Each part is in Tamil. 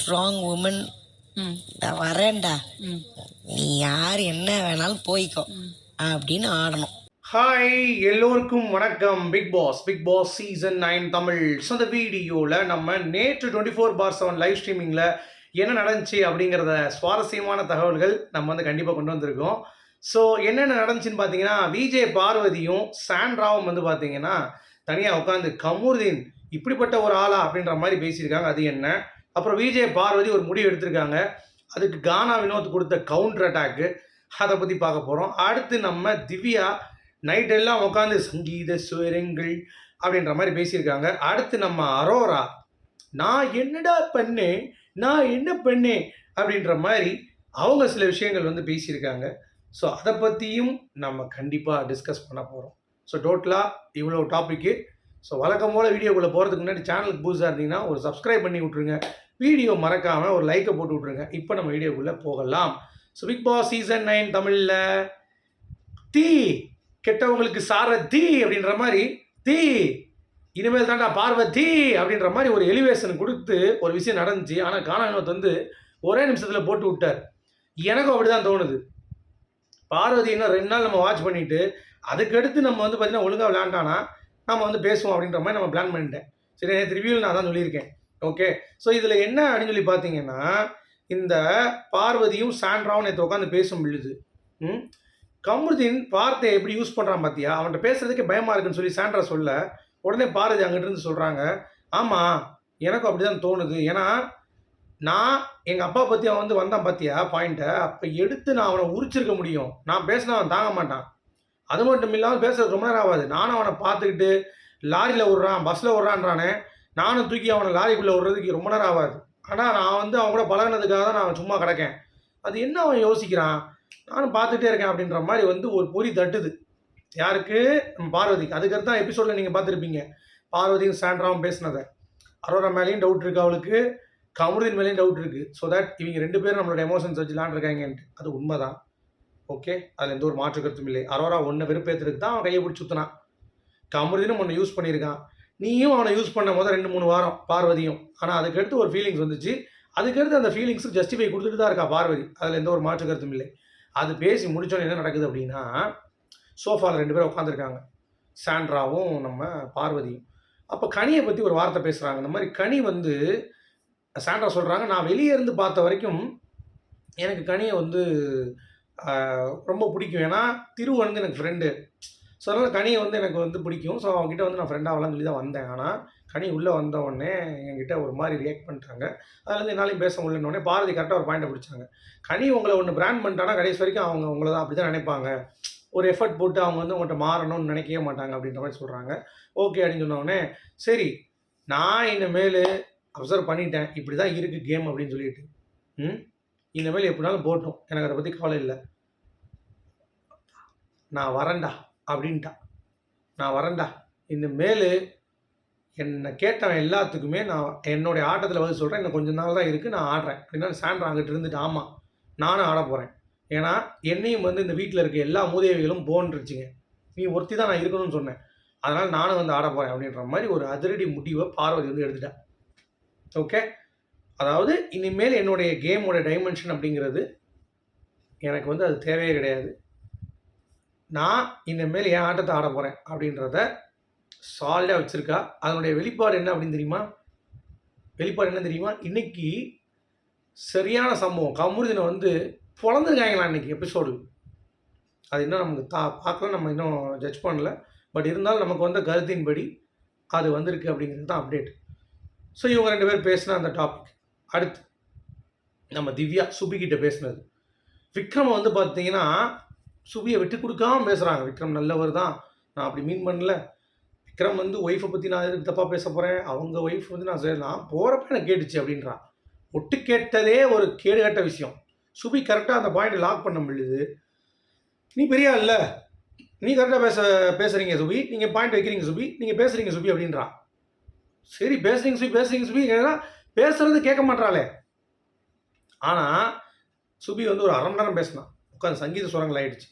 ஸ்ட்ராங் உமன் நான் வரேன்டா. நீ யார் என்ன வேணாலும் போய்க்கோ. அப்படின்னு ஆடணும். ஹாய் எல்லோருக்கும் வணக்கம். Bigg Boss Bigg Boss season nine Tamil. So இந்த வீடியோவில் நம்ம நேற்று twenty four by seven live ஸ்ட்ரீமிங்கில் என்ன நடந்துச்சு அப்படிங்கிறத சுவாரஸ்யமான தகவல்கள் நம்ம வந்து கண்டிப்பாக கொண்டு வந்திருக்கோம். ஸோ என்னென்ன நடந்துச்சுன்னு பார்த்தீங்கன்னா விஜய் பார்வதியும் சாண்ட்ராவும் வந்து பார்த்தீங்கன்னா தனியாக உட்காந்து கமருதீன் இப்படிப்பட்ட ஒரு ஆளா அப்படின்ற மாதிரி பேசியிருக்காங்க. அது என்ன? அப்புறம் விஜய் பார்வதி ஒரு முடிவு எடுத்திருக்காங்க. அதுக்கு கானா வினோத் கொடுத்த கவுண்டர் அட்டாக்கு அதை பற்றி பார்க்க போகிறோம் அடுத்து நம்ம திவ்யா நைட் எல்லாம் உட்காந்து சங்கீத சுவரங்கள் அப்படின்ற மாதிரி பேசியிருக்காங்க. அடுத்து நம்ம அரோரா நான் என்னடா பண்ணேன்? நான் என்ன பண்ணேன்? அப்படின்ற மாதிரி அவங்க சில விஷயங்கள் வந்து பேசியிருக்காங்க. ஸோ அதை பற்றியும் நம்ம கண்டிப்பாக டிஸ்கஸ் பண்ண போகிறோம் ஸோ டோட்டலாக இவ்வளோ டாப்பிக்கு ஸோ வழக்கம் போல் வீடியோக்குள்ளே போகிறதுக்கு முன்னாடி சேனலுக்கு புதுசாக இருந்தீங்கன்னா ஒரு சப்ஸ்கிரைப் பண்ணி விட்ருங்க வீடியோ மறக்காமல் ஒரு லைக்கை போட்டு விட்ருங்க இப்போ நம்ம வீடியோக்குள்ளே போகலாம். So Bigg Boss season nine தமிழில் தீ கெட்டவங்களுக்கு சார தீ அப்படின்ற மாதிரி தீ இனிமேல் தாண்டா பார்வதி அப்படின்ற மாதிரி ஒரு எலிவேஷன் கொடுத்து ஒரு விஷயம் நடந்துச்சு. ஆனால் காணாவினோத் வந்து ஒரே நிமிஷத்தில் போட்டு விட்டார். எனக்கும் அப்படி தான் தோணுது. பார்வதி இன்னும் ரெண்டு நாள் நம்ம வாட்ச் பண்ணிவிட்டு அதுக்கடுத்து நம்ம வந்து பார்த்தீங்கன்னா ஒழுங்காக விளையாண்டானா நம்ம வந்து பேசுவோம் அப்படின்ற மாதிரி நம்ம பிளான் பண்ணிட்டேன். சரி நேற்று ரிவ்யூவில் நான் தான் சொல்லியிருக்கேன். ஓகே ஸோ இதில் என்ன அப்படின்னு சொல்லி பார்த்தீங்கன்னா இந்த பார்வதியும் சாண்ட்ராவும் நேற்று உட்காந்து பேசும் பொழுது ம் கமருதீன் வார்த்தையை எப்படி யூஸ் பண்ணுறான் பார்த்தியா அவன்கிட்ட பேசுறதுக்கே பயமாக இருக்குன்னு சொல்லி சாண்ட்ரா சொல்ல உடனே பார்வதி அங்கிட்டிருந்து சொல்கிறாங்க ஆமாம் எனக்கும் அப்படி தான் தோணுது. ஏன்னா நான் எங்கள் அப்பா பற்றி அவன் வந்து வந்தான் பார்த்தியா பாயிண்ட்டை அப்போ எடுத்து நான் அவனை உரிச்சிருக்க முடியும். நான் பேசினா அவன் தாங்க மாட்டான். அது மட்டும் இல்லாமல் பேசுறது ரொம்ப நேரம் ஆகாது. நானும் அவனை பார்த்துக்கிட்டு லாரியில் விட்றான் பஸ்ஸில் விட்றான்றானே நானும் தூக்கி அவனை லாரிக்குள்ளே விட்றதுக்கு ரொம்ப நேரம் ஆகாது. ஆனால் நான் வந்து அவன் கூட பழகினதுக்காக தான் நான் சும்மா கிடக்கேன். அது என்ன அவன் யோசிக்கிறான்? நானும் பார்த்துட்டே இருக்கேன் அப்படின்ற மாதிரி வந்து ஒரு பொறி தட்டுது. யாருக்கு? பார்வதிக்கு. அதுக்கடுத்து தான் எபிசோடில் நீங்கள் பார்த்துருப்பீங்க. பார்வதியும் சாண்ட்ராவும் பேசினதை. அரோரா மேலேயும் டவுட் இருக்கு அவளுக்கு. கமருதின் மேலேயும் டவுட் இருக்குது ஸோ தட் இவங்க ரெண்டு பேரும் நம்மளோட எமோஷன்ஸ் வச்சு விளாண்டுருக்காங்கன்ட்டு அது உண்மைதான். ஓகே அதில் எந்த ஒரு மாற்று கருத்தும் இல்லை. அரோரா ஒன்றை வெறுப்பேற்றுறதுக்கு தான் அவன் கையை பிடிச்சி சுற்றினான் கமருதினும் ஒன்று யூஸ் பண்ணியிருக்கான். நீயும் அவனை யூஸ் பண்ண முதல் ரெண்டு மூணு வாரம் பார்வதியும். ஆனால் அதுக்கடுத்து ஒரு ஃபீலிங்ஸ் வந்துச்சு. அதுக்கடுத்து அந்த ஃபீலிங்ஸுக்கு ஜஸ்டிஃபை கொடுத்துட்டு தான் இருக்கா பார்வதி. அதில் எந்த ஒரு மாற்று கருத்தும் இல்லை. அது பேசி முடிச்சோன்னே என்ன நடக்குது அப்படின்னா சோஃபாவில் ரெண்டு பேரும் உட்காந்துருக்காங்க சாண்ட்ராவும் நம்ம பார்வதியும். அப்போ கனியை பற்றி ஒரு வார்த்தை பேசுகிறாங்க இந்த மாதிரி கனி வந்து சாண்ட்ரா சொல்கிறாங்க நான் வெளியே இருந்து பார்த்த வரைக்கும் எனக்கு கனியை வந்து ரொம்ப பிடிக்கும். ஏன்னா திரு வந்து எனக்கு ஃப்ரெண்டு ஸோ அதனால் கனியை வந்து எனக்கு வந்து பிடிக்கும். ஸோ அவங்ககிட்ட வந்து நான் ஃப்ரெண்டாகலாம் சொல்லி தான் வந்தேன். ஆனால் கனி உள்ளே வந்த உடனே என்கிட்ட ஒரு மாதிரி ரியாக்ட் பண்ணிட்டாங்க அதுலேருந்து என்னாலையும் பேச முடியலன்னு உடனே பாரதி கரெக்டாக ஒரு பாயிண்டை பிடிச்சாங்க. கனி உங்களை ஒன்று பிராண்ட் பண்ணிட்டானா கடைசி வரைக்கும் அவங்க உங்களை தான் அப்படி தான் நினைப்பாங்க. ஒரு எஃபர்ட் போட்டு அவங்க வந்து உங்கள்கிட்ட மாறணும்னு நினைக்கவே மாட்டாங்க அப்படின்ற மாதிரி சொல்கிறாங்க ஓகே அப்படின்னு சொன்னோடனே சரி நான் இனிமேல் அப்சர்வ் பண்ணிட்டேன். இப்படி தான் இருக்குது கேம் அப்படின்னு சொல்லிட்டு. ம்? இனிமேல் எப்படினாலும் போட்டோம். எனக்கு அதை பற்றி கவலை இல்லை. நான் வரேன்டா அப்படின்ட்டா. நான் வரேன்டா. இனிமேல் என்னை கேட்டவன் எல்லாத்துக்குமே நான் என்னுடைய ஆட்டத்தில் வந்து சொல்கிறேன் இன்னும் கொஞ்ச நாள் தான் இருக்குது நான் ஆடுறேன். அப்படின்னா சாண்ட்ரா அங்கிட்டு இருந்துட்டு ஆமாம் நானும் ஆட போகிறேன் ஏன்னா என்னையும் வந்து இந்த வீட்டில் இருக்க எல்லா மூதேவிகளும் போன்றுச்சுங்க. நீ ஒருத்தி தான் நான் இருக்கணும்னு சொன்னேன். அதனால் நானும் வந்து ஆட போகிறேன் அப்படின்ற மாதிரி ஒரு அதிரடி முடிவை பார்வதி வந்து எடுத்துட்டேன் ஓகே? அதாவது இனிமேல் என்னுடைய கேமோட டைமென்ஷன் அப்படிங்கிறது எனக்கு வந்து அது தேவையே கிடையாது. நான் இனிமேல் என் ஆட்டத்தை ஆட போகிறேன் அப்படின்றத சாலிடாக வச்சுருக்கா. அதனுடைய வெளிப்பாடு என்ன அப்படின்னு தெரியுமா? வெளிப்பாடு என்ன தெரியுமா? இன்னைக்கு சரியான சம்பவம். கமுருதினை வந்து பிறந்திருக்காங்களா இன்னைக்கு எபிசோடு அது இன்னும் நமக்கு தா பார்க்கல நம்ம இன்னும் ஜட்ஜ் பண்ணல. பட் இருந்தாலும் நமக்கு வந்த கருத்தின்படி அது வந்திருக்கு அப்படிங்கிறது தான் அப்டேட் ஸோ இவங்க ரெண்டு பேர் பேசின அந்த டாபிக் அடுத்து நம்ம திவ்யா சுபிக்கிட்ட பேசினது. விக்ரம் வந்து பார்த்தீங்கன்னா சுபியை விட்டு கொடுக்காம பேசுகிறாங்க விக்ரம் நல்லவர் தான். நான் அப்படி மீன் பண்ணல. விக்ரம் வந்து ஒய்ஃபை பற்றி நான் எதுக்கு தப்பாக பேச போகிறேன் அவங்க ஒய்ஃப் வந்து நான் சரி நான் போகிறப்ப எனக்கு கேட்டுச்சு அப்படின்றான் ஒட்டு கேட்டதே ஒரு கேடுகட்ட விஷயம். சுபி கரெக்டாக அந்த பாயிண்ட் லாக் பண்ண முடியுது. நீ பெரிய இல்லை. நீ கரெக்டாக பேச பேசுகிறீங்க சுபி. நீங்கள் பாயிண்ட் வைக்கிறீங்க சுபி. நீங்கள் பேசுகிறீங்க சுபி அப்படின்றான் சரி பேசுகிறீங்க சுபி பேசுகிறீங்க சுபி. ஏன்னா பேசுறது கேட்க மாட்டாளே ஆனால் சுபி வந்து ஒரு அரை மணி நேரம் பேசினான் உட்காந்து சங்கீத சுரங்கள் ஆயிடுச்சு.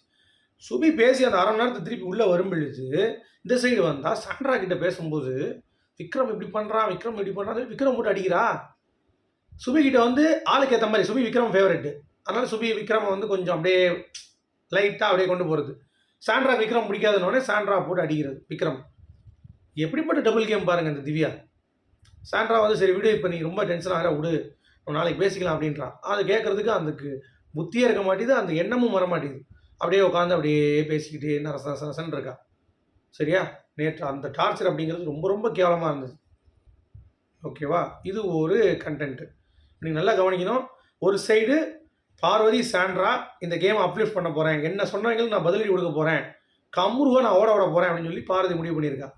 சுபி பேசி அந்த அரை மணி நேரத்தை திருப்பி உள்ளே வரும்பொழுது இந்த சைடு வந்தா சாண்ட்ரா கிட்ட பேசும்போது விக்ரம் இப்படி பண்ணுறான் விக்ரம் இப்படி பண்ணுறான் விக்ரம் போட்டு அடிக்கிறா. சுபி கிட்ட வந்து ஆளுக்கு ஏற்ற மாதிரி சுபி விக்ரம் ஃபேவரெட்டு அதனால சுபி விக்ரம் வந்து கொஞ்சம் அப்படியே லைட்டாக அப்படியே கொண்டு போகிறது சாண்ட்ரா விக்ரம் பிடிக்காதுன்னொடனே சாண்ட்ரா போட்டு அடிக்கிறது விக்ரம். எப்படிப்பட்ட டபுள் கேம் பாருங்க இந்த திவ்யா. சாண்ட்ரா வந்து சரி விடு இப்போ நீ ரொம்ப டென்ஷன் ஆகிற விடு. நாளைக்கு பேசிக்கலாம் அப்படின்றான். அது கேட்கறதுக்கு அதுக்கு புத்தியே இருக்க மாட்டேது அந்த எண்ணமும் வர மாட்டேங்குது அப்படியே உட்காந்து அப்படியே பேசிக்கிட்டு என்ன ரச இருக்கா. சரியா? நேற்று அந்த டார்ச்சர் அப்படிங்கிறது ரொம்ப ரொம்ப கேவலமாக இருந்தது. ஓகேவா? இது ஒரு கண்டென்ட்டு நீங்கள் நல்லா கவனிக்கணும். ஒரு சைடு பார்வதி சாண்ட்ரா இந்த கேமை அப்லிஃப்ட் பண்ண போகிறேன் என்ன சொன்னவங்களுக்கு நான் பதிலடி கொடுக்க போகிறேன் கம்முருவா நான் ஓட ஓட போகிறேன் அப்படின்னு சொல்லி பார்வதி முடிவு பண்ணியிருக்கா.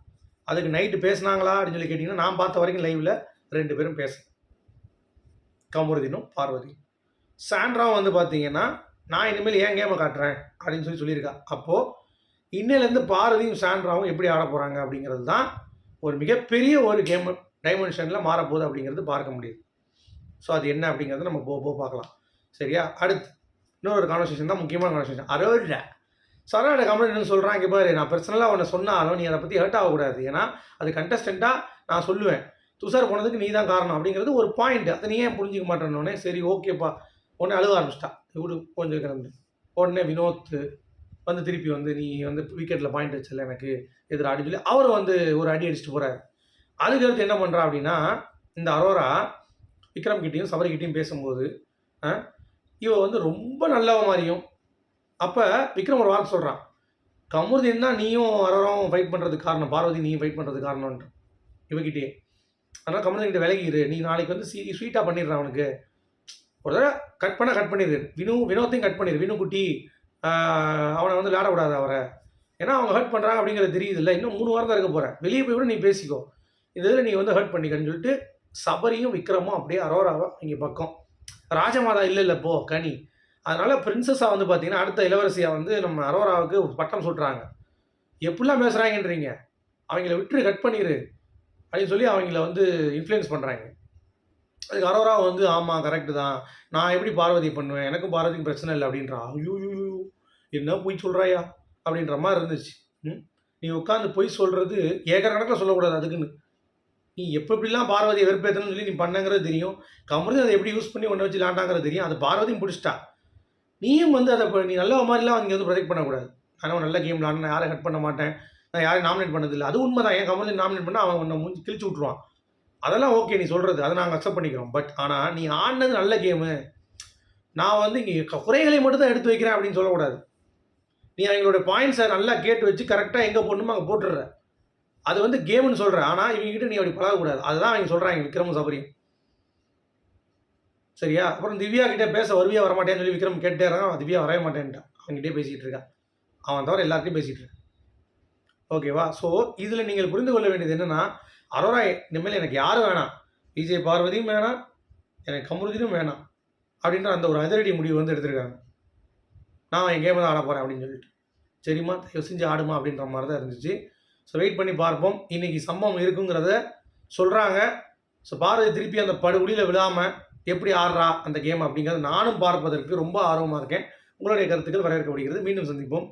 அதுக்கு நைட்டு பேசுனாங்களா அப்படின்னு சொல்லி கேட்டிங்கன்னா நான் பார்த்த வரைக்கும் லைவில் ரெண்டு பேரும் பேச கமருதினும் பார்வதி சாண்ட்ராவும் வந்து பார்த்தீங்கன்னா நான் இனிமேல் ஏன் கேமை காட்டுறேன் அப்படின்னு சொல்லி சொல்லியிருக்கா. அப்போது இன்னிலேருந்து பார்வதியும் சாண்ட்ராவும் எப்படி ஆட போகிறாங்க அப்படிங்கிறது தான் ஒரு மிகப்பெரிய ஒரு கேம் டைமென்ஷனில் மாறப்போகுது அப்படிங்கிறது பார்க்க முடியுது. ஸோ அது என்ன அப்படிங்கிறத நம்ம போ போ பார்க்கலாம். சரியா? அடுத்து இன்னொரு கான்வர்சேஷன் தான் முக்கியமான கான்வர்சேஷன் அரோட சரணோட கமெண்ட் என்ன சொல்கிறான் இங்கே பாரு நான் பர்சனலாக உன்னை சொன்னாலும் நீ அதை பற்றி ஹர்ட் ஆகக்கூடாது. ஏன்னா அது கண்டஸ்டண்ட்டாக நான் சொல்லுவேன். துஷார் போனதுக்கு நீ தான் காரணம் அப்படிங்கிறது ஒரு பாயிண்ட் அதை நீ ஏன் புரிஞ்சிக்க மாட்டேன்னொடனே சரி ஓகேப்பா உடனே அழுக ஆரம்பிச்சிட்டா. இவ்வளோ கொஞ்சம் கிடந்து உடனே வினோத் வந்து திருப்பி வந்து நீ வந்து விக்கெட்டில் பாயிண்ட் வச்சல எனக்கு எதிராக அடி சொல்லி அவர் வந்து ஒரு அடி அடிச்சுட்டு போகிறார் அதுக்கடுத்து என்ன பண்ணுறா அப்படின்னா இந்த அரோரா விக்ரம் கிட்டேயும் சபரிக்கிட்டையும் பேசும்போது ஆ, இவ வந்து ரொம்ப நல்லவ மாதிரியும் அப்போ விக்ரம் ஒரு வார்த்தை சொல்கிறான் கமுருதீன் தான் நீயும் அரோராவும் ஃபைட் பண்ணுறதுக்கு காரணம். பார்வதி நீயும் ஃபைட் பண்ணுறதுக்கு காரணம்ன்ற. இவகிட்டே அதனால் கமருதீன் விலகிடு நீ நாளைக்கு வந்து சீ ஸ்வீட்டாக பண்ணிடுறான் அவனுக்கு. ஒரு தடவை கட் பண்ணால் கட் பண்ணிடு வினு வினோத்தையும் கட் பண்ணிடு வினு குட்டி அவனை வந்து விளையாடக்கூடாது அவரை. ஏன்னா அவங்க ஹர்ட் பண்ணுறாங்க அப்படிங்கிறது தெரியுது இல்லை இன்னும் மூணு வாரம் தான் இருக்க போகிறேன் வெளியே போய் கூட நீ பேசிக்கோ. இந்த இதில் நீ வந்து ஹர்ட் பண்ணிக்கன்னு சொல்லிட்டு சபரியும் விக்ரமும் அப்படியே அரோராவை இங்கே பக்கம். ராஜமாதா இல்லை இல்லை போ கனி. அதனால பிரின்சஸாக வந்து பார்த்தீங்கன்னா அடுத்த இளவரசியாக வந்து நம்ம அரோராவுக்கு பட்டம் சுட்டுறாங்க. எப்படிலாம் பேசுகிறாங்கன்றீங்க அவங்கள விட்டு கட் பண்ணிடு அப்படின்னு சொல்லி அவங்கள வந்து இன்ஃப்ளூயன்ஸ் பண்ணுறாங்க அதுக்கு அரோரா வந்து ஆமாம் கரெக்டு தான். நான் எப்படி பார்வதி பண்ணுவேன்? எனக்கும் பார்வதிக்கும் பிரச்சனை இல்லை அப்படின்றா. ஐயோ என்ன பொய் சொல்கிறாயா அப்படின்ற மாதிரி இருந்துச்சு. ம்? நீ உட்காந்து பொய் சொல்கிறது ஏக்கர் கணக்கில் சொல்லக்கூடாது அதுக்குன்னு. நீ எப்போ எப்படிலாம் பார்வதியை வெறுப்பேற்றணும்னு சொல்லி நீ பண்ணங்கிறது தெரியும். கமருதி அதை எப்படி யூஸ் பண்ணி ஒன்றை வச்சு லாண்டாங்கிறது தெரியும். அது பார்வதியும் பிடிச்சிட்டா. நீயும் வந்து அதை நீ நல்ல மாதிரிலாம் அவங்க வந்து ப்ரொஜெக்ட் பண்ணக்கூடாது. ஆனால் நல்ல கேம் நான் யாரை ஹட் பண்ண மாட்டேன் நான் யாரையும் நாமினேட் பண்ணதில்லை. அது உண்மை தான் என் கமருதி நாமினேட் பண்ணால் அவன் உன்னை முடிஞ்சு கிழிச்சு விட்ருவான் அதெல்லாம் ஓகே நீ சொல்கிறது அதை நாங்கள் அக்செப்ட் பண்ணிக்கிறோம். பட் ஆனால் நீ ஆடினது நல்ல கேமு நான் வந்து இங்கே குறைகளை மட்டும் தான் எடுத்து வைக்கிறேன் அப்படின்னு சொல்லக்கூடாது. நீ அவங்களோட பாயிண்ட்ஸை நல்லா கேட்டு வச்சு கரெக்டாக எங்கே போடணுமோ அங்கே போட்டுடுற. அது வந்து கேம்னு சொல்கிறேன் ஆனால் இவங்ககிட்ட நீ அப்படி பழகக்கூடாது. அதுதான் அவங்க சொல்கிறாங்க விக்ரமும் சபரியும் சரியா? அப்புறம் திவ்யா கிட்டே பேச வருவியா வரமாட்டேன்னு சொல்லி விக்ரம் கேட்டே இருக்கான். திவ்யா வரவே மாட்டேன்ட்டான். அவன்கிட்டே பேசிகிட்டு இருக்கான். அவன் தவிர எல்லாருக்கும் பேசிகிட்டு இருக்கான். ஓகேவா ஸோ இதில் நீங்கள் புரிந்து கொள்ள வேண்டியது என்னென்னா அரோரா இனிமேல் எனக்கு யாரும் வேணாம். விஜய் பார்வதியும் வேணாம். எனக்கு கமருதினும் வேணாம். அப்படின்ற அந்த ஒரு அதிரடி முடிவு வந்து எடுத்திருக்காங்க. நான் என் கேம் தான் ஆட போகிறேன் அப்படின்னு சொல்லிட்டு. சரிம்மா தயவு செஞ்சு ஆடுமா அப்படின்ற மாதிரி தான் இருந்துச்சு. ஸோ வெயிட் பண்ணி பார்ப்போம். இன்னைக்கு சம்பவம் இருக்குங்கிறத சொல்கிறாங்க ஸோ பார்வதி திருப்பி அந்த படுகுழியில் விழாமல் எப்படி ஆடுறா அந்த கேம் அப்படிங்கிறத நானும் பார்ப்பதற்கு ரொம்ப ஆர்வமாக இருக்கேன். உங்களுடைய கருத்துக்கள் வரவேற்கப்படுகிறது. மீண்டும் சந்திப்போம்.